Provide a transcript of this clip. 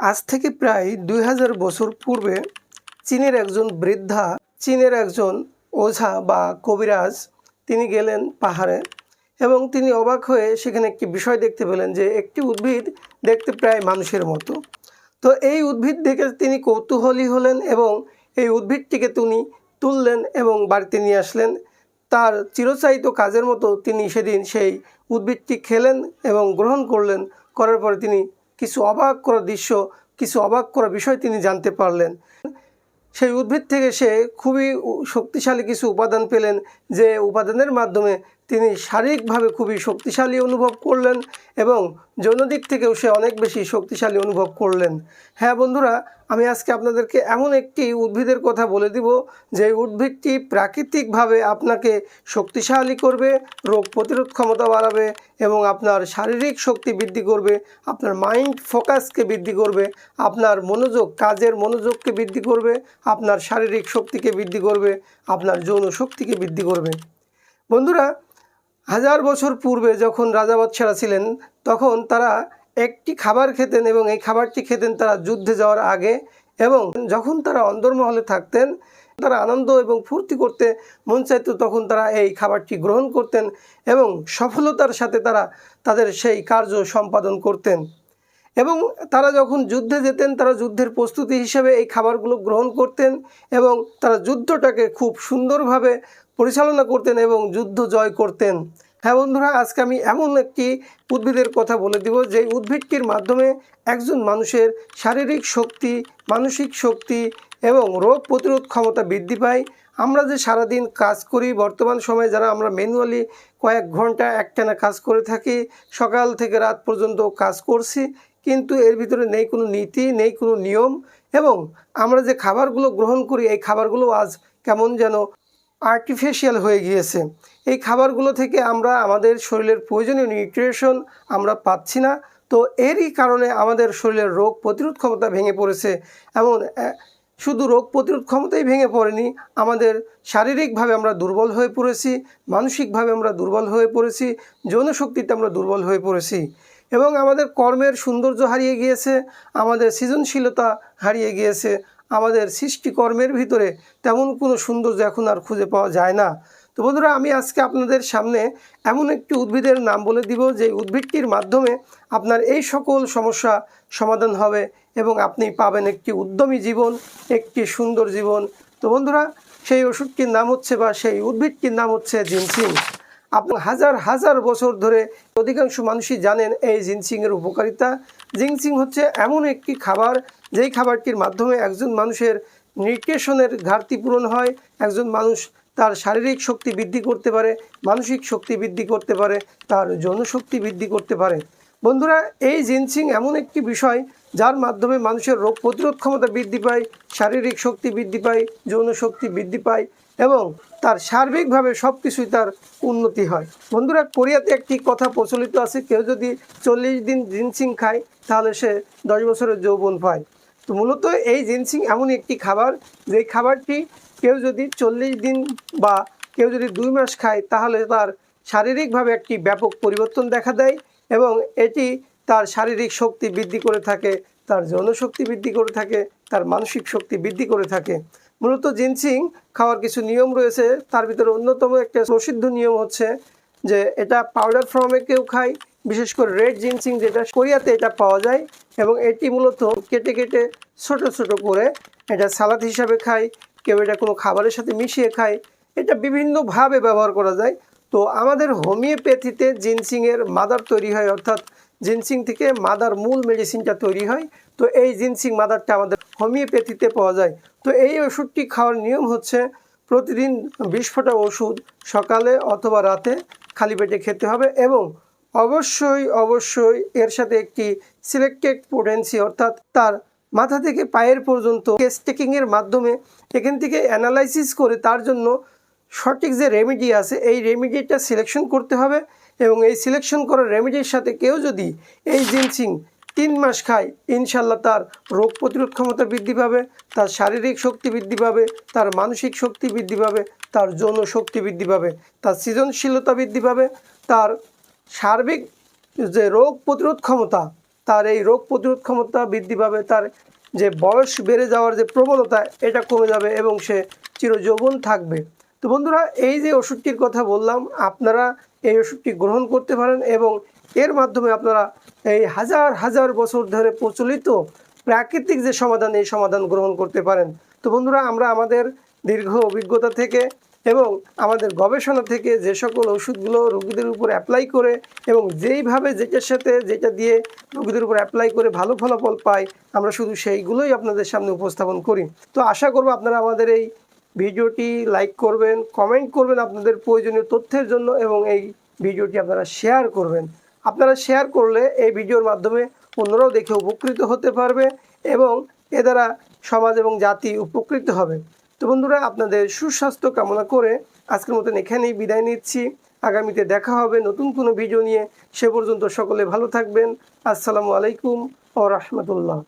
আজ থেকে প্রায় দুই হাজার বছর পূর্বে চীনের একজন বৃদ্ধা, চীনের একজন ওঝা বা কবিরাজ তিনি গেলেন পাহাড়ে এবং তিনি অবাক হয়ে সেখানে একটি বিষয় দেখতে পেলেন যে একটি উদ্ভিদ দেখতে প্রায় মানুষের মতো। তো এই উদ্ভিদ দেখে তিনি কৌতূহলী হলেন এবং এই উদ্ভিদটিকে তিনি তুললেন এবং বাড়িতে নিয়ে আসলেন। তার চিরচায়িত কাজের মতো তিনি সেদিন সেই উদ্ভিদটি খেলেন এবং গ্রহণ করলেন। করার পরে তিনি কিছু অবাক করা দৃশ্য, কিছু অবাক করা বিষয় তিনি জানতে পারলেন। সেই উদ্ভিদ থেকে সে খুবই শক্তিশালী কিছু উপাদান পেলেন যে উপাদানের মাধ্যমে তিনি শারীরিকভাবে খুবই শক্তিশালী অনুভব করলেন এবং যৌন দিক থেকেও সে অনেক বেশি শক্তিশালী অনুভব করলেন। হ্যাঁ বন্ধুরা, আমি আজকে আপনাদেরকে এমন একটি উদ্ভিদের কথা বলে দিব, যে উদ্ভিদটি প্রাকৃতিকভাবে আপনাকে শক্তিশালী করবে, রোগ প্রতিরোধ ক্ষমতা বাড়াবে এবং আপনার শারীরিক শক্তি বৃদ্ধি করবে, আপনার মাইন্ড ফোকাসকে বৃদ্ধি করবে, আপনার মনোযোগ, কাজের মনোযোগকে বৃদ্ধি করবে, আপনার শারীরিক শক্তিকে বৃদ্ধি করবে, আপনার যৌন শক্তিকে বৃদ্ধি করবে। বন্ধুরা হাজার বছর পূর্বে যখন রাজা বাদশারা ছিলেন, তখন তারা একটি খাবার খেতেন এবং এই খাবারটি খেতেন তারা যুদ্ধে যাওয়ার আগে এবং যখন তারা অন্দরমহলে থাকতেন, তারা আনন্দ এবং ফুর্তি করতে মন চাইতো, তখন তারা এই খাবারটি গ্রহণ করতেন এবং সফলতার সাথে তারা তাদের সেই কার্য সম্পাদন করতেন। এবং তারা যখন যুদ্ধে যেতেন, তারা যুদ্ধের প্রস্তুতি হিসেবে এই খাবারগুলো গ্রহণ করতেন এবং তারা যুদ্ধটাকে খুব সুন্দরভাবে পরিচালনা করতেন এবং যুদ্ধ জয় করতেন। হ্যাঁ বন্ধুরা, আজকে আমি এমন একটি উদ্ভিদের কথা বলে দিব যে উদ্ভিদটির মাধ্যমে একজন মানুষের শারীরিক শক্তি, মানসিক শক্তি এবং রোগ প্রতিরোধ ক্ষমতা বৃদ্ধি পায়। আমরা যে সারাদিন কাজ করি, বর্তমান সময়ে যারা আমরা ম্যানুয়ালি কয়েক ঘণ্টা একটানা কাজ করে থাকি, সকাল থেকে রাত পর্যন্ত কাজ করছি, কিন্তু এর ভিতরে নেই কোনো নীতি, নেই কোনো নিয়ম এবং আমরা যে খাবারগুলো গ্রহণ করি, এই খাবারগুলো আজ কেমন যেন আর্টিফিশিয়াল হয়ে গিয়েছে। এই খাবারগুলো থেকে আমরা আমাদের শরীরের প্রয়োজনীয় নিউট্রিশন আমরা পাচ্ছি না। তো এরই কারণে আমাদের শরীরের রোগ প্রতিরোধ ক্ষমতা ভেঙে পড়েছে। এমন শুধু রোগ প্রতিরোধ ক্ষমতাই ভেঙে পড়েনি, আমাদের শারীরিকভাবে আমরা দুর্বল হয়ে পড়েছি, মানসিকভাবে আমরা দুর্বল হয়ে পড়েছি যৌন শক্তিতে আমরা দুর্বল হয়ে পড়েছি। এবং আমাদের কর্মের সৌন্দর্য হারিয়ে গিয়েছে, আমাদের সৃজনশীলতা হারিয়ে গিয়েছে আমাদের সৃষ্টিকর্মের ভিতরে তেমন কোনো সৌন্দর্য এখন আর খুঁজে পাওয়া যায় না। তো বন্ধুরা, আমি আজকে আপনাদের সামনে এমন একটি উদ্ভিদের নাম বলে দিব যে উদ্ভিদটির মাধ্যমে আপনার এই সকল সমস্যা সমাধান হবে এবং আপনি পাবেন একটি উদ্যমী জীবন, একটি সুন্দর জীবন। তো বন্ধুরা, সেই ওষুধটির নাম হচ্ছে বা সেই উদ্ভিদটির নাম হচ্ছে জিনসিং। আপনি হাজার হাজার বছর ধরে অধিকাংশ মানুষই জানেন এই জিনসিংয়ের উপকারিতা। জিনসিং হচ্ছে এমন একটি খাবার, যেই খাবারটির মাধ্যমে একজন মানুষের নিউট্রিশনের ঘাটতি পূরণ হয়, একজন মানুষ তার শারীরিক শক্তি বৃদ্ধি করতে পারে, মানসিক শক্তি বৃদ্ধি করতে পারে, তার যৌন শক্তি বৃদ্ধি করতে পারে। বন্ধুরা, এই জিনসিং এমন একটি বিষয় যার মাধ্যমে মানুষের রোগ প্রতিরোধ ক্ষমতা বৃদ্ধি পায়, শারীরিক শক্তি বৃদ্ধি পায়, যৌন শক্তি বৃদ্ধি পায় এবং তার সার্বিকভাবে সব কিছুই তার উন্নতি হয়। বন্ধুরা, কোরিয়াতে একটি কথা প্রচলিত আছে, কেউ যদি চল্লিশ দিন জিনসিং খায়, তাহলে সে দশ বছরের যৌবন পায়। তো মূলত এই জিনসিং এমন একটি খাবার, যে খাবারটি কেউ যদি চল্লিশ দিন বা কেউ যদি দুই মাস খায়, তাহলে তার শারীরিকভাবে একটি ব্যাপক পরিবর্তন দেখা দেয় এবং এটি তার শারীরিক শক্তি বৃদ্ধি করে থাকে, তার যৌন শক্তি বৃদ্ধি করে থাকে, তার মানসিক শক্তি বৃদ্ধি করে থাকে। মূলত জিনসিং খাওয়ার কিছু নিয়ম রয়েছে। তার ভিতরে অন্যতম একটা প্রসিদ্ধ নিয়ম হচ্ছে যে এটা পাউডার ফর্মে কেউ খায়, বিশেষ করে রেড জিনসিং যেটা কোরিয়াতে এটা পাওয়া যায় এবং এটি মূলত কেটে কেটে ছোট ছোট করে এটা সালাদ হিসাবে খায়, কেউ এটা কোনো খাবারের সাথে মিশিয়ে খায়। এটা বিভিন্নভাবে ব্যবহার করা যায়। তো আমাদের হোমিওপ্যাথিতে জিনসিংয়ের মাদার তৈরি হয়, অর্থাৎ জিনসিং থেকে মাদার মূল মেডিসিনটা তৈরি হয়। তো এই জিনসিং মাদারটা আমাদের হোমিওপ্যাথিতে পাওয়া যায়। তো এই ওষুধটি খাওয়ার নিয়ম হচ্ছে প্রতিদিন বিশ ফোঁটা ওষুধ সকালে অথবা রাতে খালি পেটে খেতে হবে এবং অবশ্যই অবশ্যই এর সাথে একটি সিলেক্টেড পোটেন্সি অর্থাৎ তার মাথা থেকে পায়ের পর্যন্ত কেস টেকিংয়ের মাধ্যমে এখান থেকে অ্যানালাইসিস করে তার জন্য সঠিক যে রেমিডি আছে, এই রেমিডিটা সিলেকশন করতে হবে এবং এই সিলেকশন করা রেমিডির সাথে কেউ যদি এই জিনসিং তিন মাস খায়, ইনশাল্লাহ তার রোগ প্রতিরোধ ক্ষমতা বৃদ্ধি পাবে, তার শারীরিক শক্তি বৃদ্ধি পাবে, তার মানসিক শক্তি বৃদ্ধি পাবে, তার যৌন শক্তি বৃদ্ধি পাবে, তার সৃজনশীলতা বৃদ্ধি পাবে, তার সার্বিক যে রোগ প্রতিরোধ ক্ষমতা, তার এই রোগ প্রতিরোধ ক্ষমতা বৃদ্ধি পাবে, তার যে বয়স বেড়ে যাওয়ার যে প্রবণতা, এটা কমে যাবে এবং সে চিরযৌবন থাকবে। তো বন্ধুরা, এই যে ওষুধটির কথা বললাম, আপনারা এই ওষুধটি গ্রহণ করতে পারেন এবং এর মাধ্যমে আপনারা এই হাজার হাজার বছর ধরে প্রচলিত প্রাকৃতিক যে সমাধান, এই সমাধান গ্রহণ করতে পারেন। তো বন্ধুরা, আমরা আমাদের দীর্ঘ অভিজ্ঞতা থেকে এবং আমাদের গবেষণা থেকে যে সকল ওষুধগুলো রোগীদের উপর অ্যাপ্লাই করে এবং যেইভাবে যেটার সাথে যেটা দিয়ে রোগীদের উপর অ্যাপ্লাই করে ভালো ফলাফল পাই আমরা শুধু সেইগুলোই আপনাদের সামনে উপস্থাপন করি। তো আশা করব আপনারা আমাদের এই ভিডিওটি লাইক করবেন কমেন্ট করবেন আপনাদের প্রয়োজনীয় তথ্যের জন্য এবং এই ভিডিওটি আপনারা শেয়ার করবেন। আপনারা শেয়ার করলে এই ভিডিওর মাধ্যমে অন্যরাও দেখে উপকৃত হতে পারবে এবং এ দ্বারা সমাজ এবং জাতি উপকৃত হবে। তো বন্ধুরা, আপনাদের সুস্বাস্থ্য কামনা করে আজকের মতন এখানেই বিদায় নিচ্ছি। আগামীতে দেখা হবে নতুন কোনো ভিডিও নিয়ে। সে পর্যন্ত সকলে ভালো থাকবেন। আসসালামু আলাইকুম ও রহমতুল্লাহ।